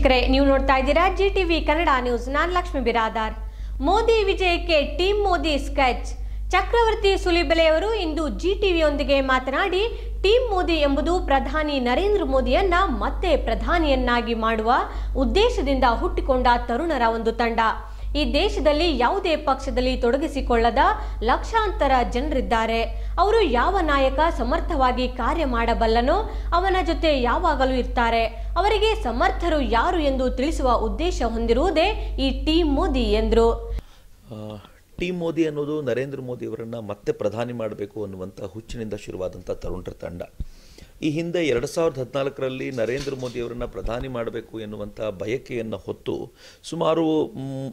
ವೀಕ್ಷಕರೇ, ನೀವು ನೋಡ್ತಾ ಇದ್ದೀರಾ ಜಿ ಟಿವಿ ಕನ್ನಡ ನ್ಯೂಸ್. ನಾನು ಲಕ್ಷ್ಮಿ ಬಿರಾದಾರ್. ಮೋದಿ ವಿಜಯಕ್ಕೆ ಟೀಮ್ ಮೋದಿ ಸ್ಕೆಚ್. ಚಕ್ರವರ್ತಿ ಸುಲಿಬೆಲೆಯವರು ಇಂದು ಜಿ ಟಿವಿಯೊಂದಿಗೆ ಮಾತನಾಡಿ ಟೀಮ್ ಮೋದಿ ಎಂಬುದು ಪ್ರಧಾನಿ ನರೇಂದ್ರ ಮೋದಿಯನ್ನ ಮತ್ತೆ ಪ್ರಧಾನಿಯನ್ನಾಗಿ ಮಾಡುವ ಉದ್ದೇಶದಿಂದ ಹುಟ್ಟಿಕೊಂಡ ತರುಣರ ಒಂದು ತಂಡ. ಈ ದೇಶದಲ್ಲಿ ಯಾವುದೇ ಪಕ್ಷದಲ್ಲಿ ತೊಡಗಿಸಿಕೊಳ್ಳದ ಲಕ್ಷಾಂತರ ಜನರಿದ್ದಾರೆ. ಅವರು ಯಾವ ನಾಯಕ ಸಮರ್ಥವಾಗಿ ಕಾರ್ಯ ಮಾಡಬಲ್ಲನೋ ಅವನ ಜೊತೆ ಯಾವಾಗಲೂ ಇರ್ತಾರೆ. ಅವರಿಗೆ ಸಮರ್ಥರು ಯಾರು ಎಂದು ತಿಳಿಸುವ ಉದ್ದೇಶ ಹೊಂದಿರುವುದೇ ಈ ಟೀಮ್ ಮೋದಿ ಎಂದರು. ಟಿ ಮೋದಿ ಅನ್ನೋದು ನರೇಂದ್ರ ಮೋದಿಯವರನ್ನು ಮತ್ತೆ ಪ್ರಧಾನಿ ಮಾಡಬೇಕು ಅನ್ನುವಂಥ ಹುಚ್ಚಿನಿಂದ ಶುರುವಾದಂಥ ತರುಣರ ತಂಡ. ಈ ಹಿಂದೆ ಎರಡು ಸಾವಿರದ ಹದಿನಾಲ್ಕರಲ್ಲಿ ನರೇಂದ್ರ ಮೋದಿಯವರನ್ನು ಪ್ರಧಾನಿ ಮಾಡಬೇಕು ಎನ್ನುವಂಥ ಬಯಕೆಯನ್ನು ಹೊತ್ತು ಸುಮಾರು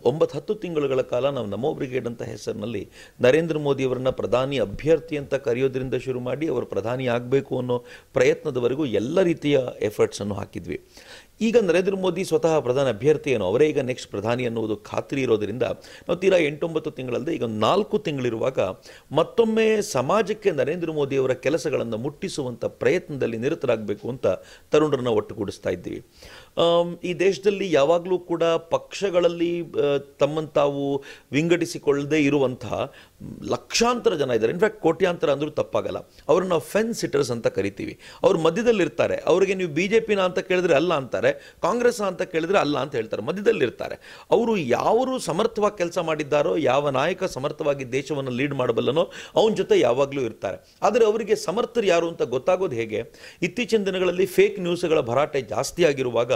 ಒಂಬತ್ತು ಹತ್ತು ತಿಂಗಳುಗಳ ಕಾಲ ನಾವು ನಮೋ ಬ್ರಿಗೇಡ್ ಅಂತ ಹೆಸರಿನಲ್ಲಿ ನರೇಂದ್ರ ಮೋದಿಯವರನ್ನು ಪ್ರಧಾನಿ ಅಭ್ಯರ್ಥಿ ಅಂತ ಕರೆಯೋದ್ರಿಂದ ಶುರು ಮಾಡಿ ಅವರು ಪ್ರಧಾನಿ ಆಗಬೇಕು ಅನ್ನೋ ಪ್ರಯತ್ನದವರೆಗೂ ಎಲ್ಲ ರೀತಿಯ ಎಫರ್ಟ್ಸನ್ನು ಹಾಕಿದ್ವಿ. ಈಗ ನರೇಂದ್ರ ಮೋದಿ ಸ್ವತಃ ಪ್ರಧಾನ ಅಭ್ಯರ್ಥಿ ಏನು ಅವರೇ ಈಗ ನೆಕ್ಸ್ಟ್ ಪ್ರಧಾನಿ ಅನ್ನುವುದು ಖಾತ್ರಿ ಇರೋದರಿಂದ, ನಾವು ತೀರಾ ಎಂಟೊಂಬತ್ತು ತಿಂಗಳಲ್ಲದೆ ಈಗ ನಾಲ್ಕು ತಿಂಗಳಿರುವಾಗ ಮತ್ತೊಮ್ಮೆ ಸಮಾಜಕ್ಕೆ ನರೇಂದ್ರ ಮೋದಿಯವರ ಕೆಲಸಗಳನ್ನು ಮುಟ್ಟಿಸುವಂಥ ಪ್ರಯತ್ನದಲ್ಲಿ ನಿರತರಾಗಬೇಕು ಅಂತ ತರುಣರನ್ನು ಒಟ್ಟುಗೂಡಿಸ್ತಾ ಇದ್ದೀವಿ. ಈ ದೇಶದಲ್ಲಿ ಯಾವಾಗಲೂ ಕೂಡ ಪಕ್ಷಗಳಲ್ಲಿ ತಮ್ಮಂತಾವು ತಾವು ವಿಂಗಡಿಸಿಕೊಳ್ಳದೆ ಇರುವಂತಹ ಲಕ್ಷಾಂತರ ಜನ ಇದ್ದಾರೆ. ಇನ್ಫ್ಯಾಕ್ಟ್ ಕೋಟ್ಯಾಂತರ ಅಂದರೂ ತಪ್ಪಾಗಲ್ಲ. ಅವ್ರನ್ನ ಫೆನ್ ಸಿಟರ್ಸ್ ಅಂತ ಕರಿತೀವಿ. ಅವ್ರ ಮಧ್ಯದಲ್ಲಿರ್ತಾರೆ. ಅವರಿಗೆ ನೀವು ಬಿ ಜೆ ಪಿನ ಅಂತ ಕೇಳಿದ್ರೆ ಅಲ್ಲ ಅಂತಾರೆ. ಕಾಂಗ್ರೆಸ್ ಅಂತ ಕೇಳಿದ್ರೆ ಅಲ್ಲ ಅಂತ ಹೇಳ್ತಾರೆ, ಮಧ್ಯದಲ್ಲಿರ್ತಾರೆ. ಅವರು ಯಾರು ಸಮರ್ಥವಾಗಿ ಕೆಲಸ ಮಾಡಿದ್ದಾರೋ, ಯಾವ ನಾಯಕ ಸಮರ್ಥವಾಗಿ ದೇಶವನ್ನು ಲೀಡ್ ಮಾಡಬಲ್ಲನೋ, ಅವನ ಜೊತೆ ಯಾವಾಗಲೂ ಇರ್ತಾರೆ. ಆದರೆ ಅವರಿಗೆ ಸಮರ್ಥರು ಯಾರು ಅಂತ ಗೊತ್ತಾಗೋದು ಹೇಗೆ? ಇತ್ತೀಚಿನ ದಿನಗಳಲ್ಲಿ ಫೇಕ್ ನ್ಯೂಸ್ಗಳ ಭರಾಟೆ ಜಾಸ್ತಿ ಆಗಿರುವಾಗ,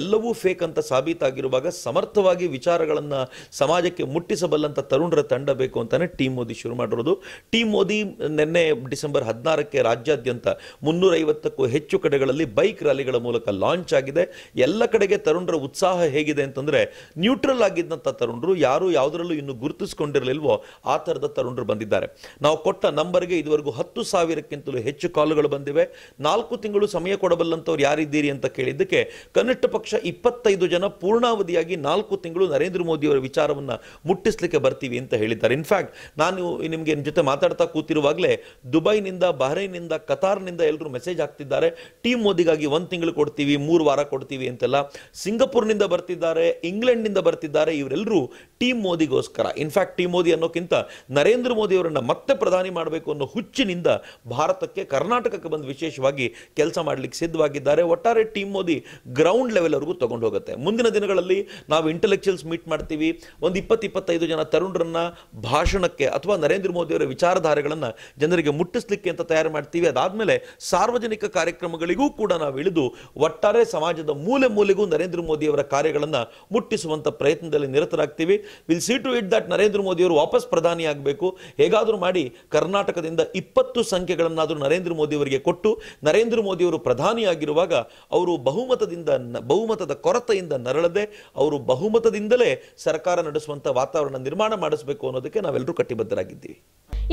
ಎಲ್ಲವೂ ಫೇಕ್ ಅಂತ ಸಾಬೀತಾಗಿರುವಾಗ ಸಮರ್ಥವಾಗಿ ವಿಚಾರಗಳನ್ನು ಸಮಾಜಕ್ಕೆ ಮುಟ್ಟಿಸಬಲ್ಲಂಥ ತರುಣರ ತಂಡ ಬೇಕು ಅಂತಲೇ ಟೀಮ್ ಮೋದಿ ಶುರು ಮಾಡಿರೋದು. ಟೀಮ್ ಮೋದಿ ನಿನ್ನೆ ಡಿಸೆಂಬರ್ ಹದಿನಾರಕ್ಕೆ ರಾಜ್ಯಾದ್ಯಂತ ಮುನ್ನೂರೈವತ್ತಕ್ಕೂ ಹೆಚ್ಚು ಕಡೆಗಳಲ್ಲಿ ಬೈಕ್ ರ್ಯಾಲಿಗಳ ಮೂಲಕ ಲಾಂಚ್ ಆಗಿದೆ. ಎಲ್ಲ ಕಡೆಗೆ ತರುಣರ ಉತ್ಸಾಹ ಹೇಗಿದೆ ಅಂತಂದ್ರೆ ನ್ಯೂಟ್ರಲ್ ಆಗಿದ್ದಂಥ ತರುಣರು ಯಾರು ಯಾವುದರಲ್ಲೂ ಇನ್ನು ಗುರುತಿಸ್ಕೊಂಡಿರಲಿಲ್ವೋ ಆ ಥರದ ತರುಣರು ಬಂದಿದ್ದಾರೆ. ನಾವು ಕೊಟ್ಟ ನಂಬರ್ಗೆ ಇದುವರೆಗೂ ಹತ್ತು ಸಾವಿರಕ್ಕಿಂತಲೂ ಹೆಚ್ಚು ಕಾಲುಗಳು ಬಂದಿವೆ. ನಾಲ್ಕು ತಿಂಗಳು ಸಮಯ ಕೊಡಬಲ್ಲಂಥವ್ರು ಯಾರಿದ್ದೀರಿ ಅಂತ ಕೇಳಿದ್ದಕ್ಕೆ ಕನಿಷ್ಠ ಪಕ್ಷ ಇಪ್ಪತ್ತೈದು ಜನ ಪೂರ್ಣಾವಧಿಯಾಗಿ ನಾಲ್ಕು ತಿಂಗಳು ನರೇಂದ್ರ ಮೋದಿ ಅವರ ವಿಚಾರವನ್ನ ಮುಟ್ಟಿಸ್ಲಿಕ್ಕೆ ಬರ್ತೀವಿ ಅಂತ ಹೇಳಿದ್ದಾರೆ. ಇನ್ಫ್ಯಾಕ್ಟ್ ನಾನು ನಿಮಗೆ ಜೊತೆ ಮಾತಾಡ್ತಾ ಕೂತಿರುವಾಗಲೇ ದುಬೈನಿಂದ ಬಹ್ರೈನಿಂದ ಕತಾರ್ನಿಂದ ಎಲ್ಲರೂ ಮೆಸೇಜ್ ಹಾಕ್ತಿದ್ದಾರೆ. ಟೀಮ್ ಮೋದಿಗಾಗಿ ಒಂದು ತಿಂಗಳು ಕೊಡ್ತೀವಿ, ಮೂರು ವಾರ ಕೊಡ್ತೀವಿ ಅಂತೆಲ್ಲ ಸಿಂಗಾಪುರ್ನಿಂದ ಬರ್ತಿದ್ದಾರೆ, ಇಂಗ್ಲೆಂಡ್ನಿಂದ ಬರ್ತಿದ್ದಾರೆ ಇವರೆಲ್ಲರೂ ಟೀಮ್ ಮೋದಿಗೋಸ್ಕರ. ಇನ್ಫ್ಯಾಕ್ಟ್ ಟೀಮ್ ಮೋದಿ ಅನ್ನೋಕ್ಕಿಂತ ನರೇಂದ್ರ ಮೋದಿ ಅವರನ್ನು ಮತ್ತೆ ಪ್ರಧಾನಿ ಮಾಡಬೇಕು ಅನ್ನೋ ಹುಚ್ಚಿನಿಂದ ಭಾರತಕ್ಕೆ, ಕರ್ನಾಟಕಕ್ಕೆ ಬಂದು ವಿಶೇಷವಾಗಿ ಕೆಲಸ ಮಾಡಲಿಕ್ಕೆ ಸಿದ್ಧವಾಗಿದ್ದಾರೆ. ಒಟ್ಟಾರೆ ಟೀಮ್ ಮೋದಿ ಗ್ರೌಂಡ್ ಲೆವೆಲ್ವರೆಗೂ ತೊಗೊಂಡು ಹೋಗುತ್ತೆ ಮುಂದಿನ ದಿನಗಳಲ್ಲಿ ನಾವು ಇಂಟೆಲೆಕ್ಚುಯಲ್ಸ್ ಮೀಟ್ ಮಾಡ್ತೀವಿ. ಒಂದು ಇಪ್ಪತ್ತು ಇಪ್ಪತ್ತೈದು ಜನ ತರುಣರನ್ನ ಭಾಷಣಕ್ಕೆ ಅಥವಾ ನರೇಂದ್ರ ಮೋದಿಯವರ ವಿಚಾರಧಾರೆಗಳನ್ನು ಜನರಿಗೆ ಮುಟ್ಟಿಸ್ಲಿಕ್ಕೆ ಅಂತ ತಯಾರು ಮಾಡ್ತೀವಿ. ಅದಾದಮೇಲೆ ಸಾರ್ವಜನಿಕ ಕಾರ್ಯಕ್ರಮಗಳಿಗೂ ಕೂಡ ನಾವು ಇಳಿದು ಒಟ್ಟಾರೆ ಸಮಾಜದ ಮೂಲೆ ಮೂಲೆಗೂ ನರೇಂದ್ರ ಮೋದಿ ಅವರ ಕಾರ್ಯಗಳನ್ನು ಮುಟ್ಟಿಸುವಂಥ ಪ್ರಯತ್ನದಲ್ಲಿ ನಿರತರಾಗ್ತೀವಿ. Will see to it that Narendra ಮೋದಿಯವರು ವಾಪಸ್ ಪ್ರಧಾನಿ ಆಗಬೇಕು. ಹೇಗಾದರೂ ಮಾಡಿ ಕರ್ನಾಟಕದಿಂದ ಇಪ್ಪತ್ತು ಸಂಖ್ಯೆಗಳನ್ನಾದರೂ ನರೇಂದ್ರ ಮೋದಿ ಅವರಿಗೆ ಕೊಟ್ಟು, ನರೇಂದ್ರ ಮೋದಿಯವರು ಪ್ರಧಾನಿಯಾಗಿರುವಾಗ ಅವರು ಬಹುಮತದಿಂದ ಬಹುಮತದ ಕೊರತೆಯಿಂದ ನರಳದೆ, ಅವರು ಬಹುಮತದಿಂದಲೇ ಸರ್ಕಾರ ನಡೆಸುವಂಥ ವಾತಾವರಣ ನಿರ್ಮಾಣ ಮಾಡಿಸಬೇಕು ಅನ್ನೋದಕ್ಕೆ ನಾವೆಲ್ಲರೂ ಕಟ್ಟಿಬದ್ಧರಾಗಿದ್ದೀವಿ.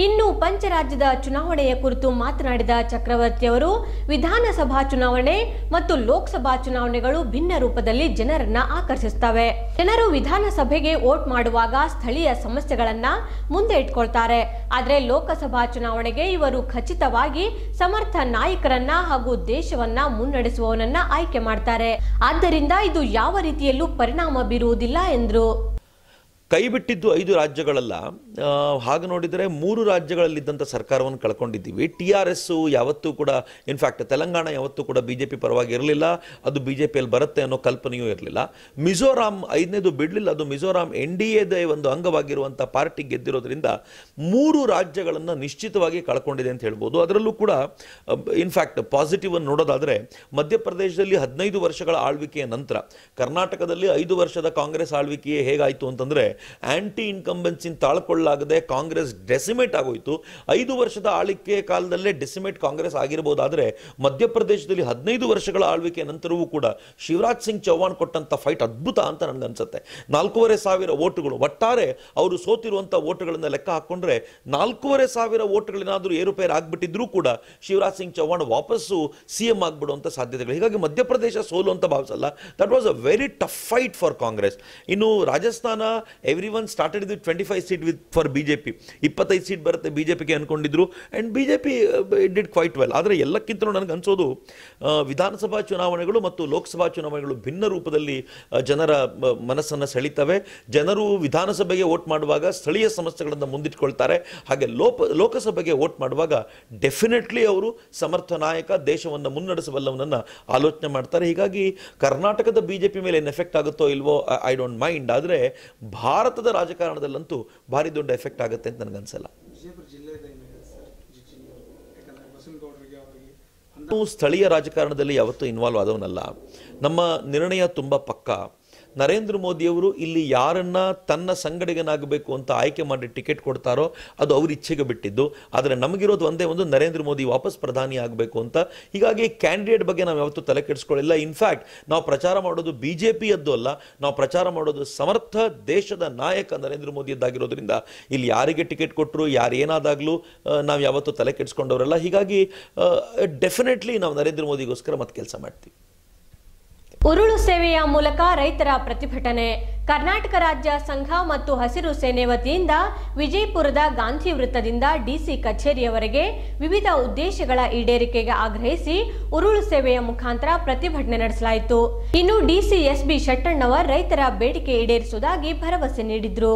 ಇನ್ನು ಪಂಚರಾಜ್ಯದ ಚುನಾವಣೆಯ ಕುರಿತು ಮಾತನಾಡಿದ ಚಕ್ರವರ್ತಿ ಅವರು, ವಿಧಾನಸಭಾ ಚುನಾವಣೆ ಮತ್ತು ಲೋಕಸಭಾ ಚುನಾವಣೆಗಳು ಭಿನ್ನ ರೂಪದಲ್ಲಿ ಜನರನ್ನ ಆಕರ್ಷಿಸ್ತವೆ ಜನರು ವಿಧಾನಸಭೆಗೆ ವೋಟ್ ಮಾಡುವಾಗ ಸ್ಥಳೀಯ ಸಮಸ್ಯೆಗಳನ್ನ ಮುಂದೆ ಇಟ್ಕೊಳ್ತಾರೆ. ಆದ್ರೆ ಲೋಕಸಭಾ ಚುನಾವಣೆಗೆ ಇವರು ಖಚಿತವಾಗಿ ಸಮರ್ಥ ನಾಯಕರನ್ನ ಹಾಗೂ ದೇಶವನ್ನ ಮುನ್ನಡೆಸುವವನನ್ನ ಆಯ್ಕೆ ಮಾಡ್ತಾರೆ. ಆದ್ದರಿಂದ ಇದು ಯಾವ ರೀತಿಯಲ್ಲೂ ಪರಿಣಾಮ ಬೀರುವುದಿಲ್ಲ ಎಂದರು. ಕೈಬಿಟ್ಟಿದ್ದು ಐದು ರಾಜ್ಯಗಳಲ್ಲ. ಹಾಗೆ ನೋಡಿದರೆ ಮೂರು ರಾಜ್ಯಗಳಲ್ಲಿದ್ದಂಥ ಸರ್ಕಾರವನ್ನು ಕಳ್ಕೊಂಡಿದ್ದೀವಿ. ಟಿ ಆರ್ ಎಸ್ಸು ಯಾವತ್ತೂ ಕೂಡ ಇನ್ಫ್ಯಾಕ್ಟ್ ತೆಲಂಗಾಣ ಯಾವತ್ತೂ ಕೂಡ ಬಿ ಜೆ ಪಿ ಪರವಾಗಿ ಇರಲಿಲ್ಲ. ಅದು ಬಿ ಜೆ ಪಿಯಲ್ಲಿ ಬರುತ್ತೆ ಅನ್ನೋ ಕಲ್ಪನೆಯೂ ಇರಲಿಲ್ಲ. ಮಿಜೋರಾಂ ಐದನೇದು ಬಿಡಲಿಲ್ಲ. ಅದು ಮಿಜೋರಾಂ ಎನ್ ಡಿ ಎದ ಒಂದು ಅಂಗವಾಗಿರುವಂಥ ಪಾರ್ಟಿ ಗೆದ್ದಿರೋದ್ರಿಂದ ಮೂರು ರಾಜ್ಯಗಳನ್ನು ನಿಶ್ಚಿತವಾಗಿ ಕಳ್ಕೊಂಡಿದೆ ಅಂತ ಹೇಳ್ಬೋದು. ಅದರಲ್ಲೂ ಕೂಡ ಇನ್ಫ್ಯಾಕ್ಟ್ ಪಾಸಿಟಿವ್ ಅನ್ನು ನೋಡೋದಾದರೆ ಮಧ್ಯಪ್ರದೇಶದಲ್ಲಿ ಹದಿನೈದು ವರ್ಷಗಳ ಆಳ್ವಿಕೆಯ ನಂತರ, ಕರ್ನಾಟಕದಲ್ಲಿ ಐದು ವರ್ಷದ ಕಾಂಗ್ರೆಸ್ ಆಳ್ವಿಕೆಯೇ ಹೇಗಾಯಿತು ಅಂತಂದರೆ ಆ್ಯಂಟಿ ಇನ್ಕಂಬೆನ್ಸಿನ ತಾಳ್ಕೊಳ್ಳಾಗದೆ ಕಾಂಗ್ರೆಸ್ ಡೆಸಿಮೇಟ್ ಆಗೋಯ್ತು. ಐದು ವರ್ಷದ ಆಳ್ವಿಕೆ ಕಾಲದಲ್ಲೇ ಡೆಸಿಮೇಟ್ ಕಾಂಗ್ರೆಸ್ ಆಗಿರಬಹುದಾದ್ರೆ ಮಧ್ಯಪ್ರದೇಶದಲ್ಲಿ ಹದಿನೈದು ವರ್ಷಗಳ ಆಳ್ವಿಕೆ ನಂತರವೂ ಕೂಡ ಶಿವರಾಜ್ ಸಿಂಗ್ ಚೌಹಾಣ್ ಕೊಟ್ಟಂತ ಫೈಟ್ ಅದ್ಭುತ ಅಂತ ನನಗನ್ಸುತ್ತೆ ನಾಲ್ಕೂವರೆ ಸಾವಿರ ಓಟುಗಳು. ಒಟ್ಟಾರೆ ಅವರು ಸೋತಿರುವಂಥ ಓಟುಗಳನ್ನು ಲೆಕ್ಕ ಹಾಕೊಂಡ್ರೆ ನಾಲ್ಕೂವರೆ ಸಾವಿರ ಓಟುಗಳೇನಾದರೂ ಏರುಪೇರು ಆಗ್ಬಿಟ್ಟಿದ್ರು ಕೂಡ ಶಿವರಾಜ್ ಸಿಂಗ್ ಚೌಹಾಣ್ ವಾಪಸ್ಸು ಸಿ ಎಂ ಆಗ್ಬಿಡುವಂತ ಸಾಧ್ಯತೆಗಳು ಹೀಗಾಗಿ ಮಧ್ಯಪ್ರದೇಶ ಸೋಲು ಅಂತ ಭಾವಿಸಲ್ಲ. That was a very tough fight for Congress ಇನ್ನು Rajasthan every one started with twenty five seat with for B J P ಇಪ್ಪತ್ತೈದು ಸೀಟ್ ಬರುತ್ತೆ ಬಿ ಜೆ ಪಿಗೆ ಅಂದ್ಕೊಂಡಿದ್ರು and B J P did quite well ಆದರೆ ಎಲ್ಲಕ್ಕಿಂತಲೂ ನನಗೆ ಅನಿಸೋದು ವಿಧಾನಸಭಾ ಚುನಾವಣೆಗಳು ಮತ್ತು ಲೋಕಸಭಾ ಚುನಾವಣೆಗಳು ಭಿನ್ನ ರೂಪದಲ್ಲಿ ಜನರ ಮನಸ್ಸನ್ನು ಸೆಳೀತವೆ. ಜನರು ವಿಧಾನಸಭೆಗೆ ವೋಟ್ ಮಾಡುವಾಗ ಸ್ಥಳೀಯ ಸಮಸ್ಯೆಗಳನ್ನು ಮುಂದಿಟ್ಕೊಳ್ತಾರೆ. ಹಾಗೆ ಲೋಪ, ಲೋಕಸಭೆಗೆ ವೋಟ್ ಮಾಡುವಾಗ ಡೆಫಿನೆಟ್ಲಿ ಅವರು ಸಮರ್ಥ ನಾಯಕ, ದೇಶವನ್ನು ಮುನ್ನಡೆಸಬಲ್ಲವನನ್ನು ಆಲೋಚನೆ ಮಾಡ್ತಾರೆ. ಹೀಗಾಗಿ ಕರ್ನಾಟಕದ ಬಿ ಮೇಲೆ ಏನು ಎಫೆಕ್ಟ್ ಆಗುತ್ತೋ ಇಲ್ವೋ ಐ ಡೋಂಟ್ ಮೈಂಡ್ ಆದರೆ ಭಾರತದ ರಾಜಕಾರಣದಲ್ಲಂತೂ ಭಾರಿ ದೊಡ್ಡ ಎಫೆಕ್ಟ್ ಆಗುತ್ತೆ ಅಂತ ನನಗನ್ಸಲ್ಲ. ಸ್ಥಳೀಯ ರಾಜಕಾರಣದಲ್ಲಿ ಯಾವತ್ತೂ ಇನ್ವಾಲ್ವ್ ಆದವನಲ್ಲ. ನಮ್ಮ ನಿರ್ಣಯ ತುಂಬ ಪಕ್ಕಾ. ನರೇಂದ್ರ ಮೋದಿಯವರು ಇಲ್ಲಿ ಯಾರನ್ನ ತನ್ನ ಸಂಗಡಿಗನಾಗಬೇಕು ಅಂತ ಆಯ್ಕೆ ಮಾಡಿ ಟಿಕೆಟ್ ಕೊಡ್ತಾರೋ ಅದು ಅವ್ರ ಇಚ್ಛೆಗೆ ಬಿಟ್ಟಿದ್ದು. ಆದರೆ ನಮಗಿರೋದು ಒಂದೇ ಒಂದು ನರೇಂದ್ರ ಮೋದಿ ವಾಪಸ್ ಪ್ರಧಾನಿ ಆಗಬೇಕು ಅಂತ. ಹೀಗಾಗಿ ಕ್ಯಾಂಡಿಡೇಟ್ ಬಗ್ಗೆ ನಾವು ಯಾವತ್ತೂ ತಲೆ ಕೆಡಿಸ್ಕೊಳ್ಳಿಲ್ಲ ಇನ್ಫ್ಯಾಕ್ಟ್ ನಾವು ಪ್ರಚಾರ ಮಾಡೋದು ಬಿ ಜೆ ಪಿಯದ್ದು ಅಲ್ಲ. ನಾವು ಪ್ರಚಾರ ಮಾಡೋದು ಸಮರ್ಥ ದೇಶದ ನಾಯಕ ನರೇಂದ್ರ ಮೋದಿಯದ್ದಾಗಿರೋದ್ರಿಂದ ಇಲ್ಲಿ ಯಾರಿಗೆ ಟಿಕೆಟ್ ಕೊಟ್ಟರು ಯಾರು ಏನಾದಾಗಲೂ ನಾವು ಯಾವತ್ತೂ ತಲೆ ಕೆಡಿಸ್ಕೊಂಡವರಲ್ಲ. ಹೀಗಾಗಿ ಡೆಫಿನೆಟ್ಲಿ ನಾವು ನರೇಂದ್ರ ಮೋದಿಗೋಸ್ಕರ ಮತ್ತೆ ಕೆಲಸ ಮಾಡ್ತೀವಿ. ಉರುಳು ಸೇವೆಯ ಮೂಲಕ ರೈತರ ಪ್ರತಿಭಟನೆ. ಕರ್ನಾಟಕ ರಾಜ್ಯ ಸಂಘ ಮತ್ತು ಹಸಿರು ಸೇನೆ ವತಿಯಿಂದ ವಿಜಯಪುರದ ಗಾಂಧಿ ವೃತ್ತದಿಂದ ಡಿಸಿ ಕಚೇರಿಯವರೆಗೆ ವಿವಿಧ ಉದ್ದೇಶಗಳ ಈಡೇರಿಕೆಗೆ ಆಗ್ರಹಿಸಿ ಉರುಳು ಸೇವೆಯ ಮುಖಾಂತರ ಪ್ರತಿಭಟನೆ ನಡೆಸಲಾಯಿತು. ಇನ್ನು ಡಿಸಿ ಎಸ್ಬಿ ಶೆಟ್ಟಣ್ಣವರ್ ರೈತರ ಬೇಡಿಕೆ ಈಡೇರಿಸುವುದಾಗಿ ಭರವಸೆ ನೀಡಿದ್ರು.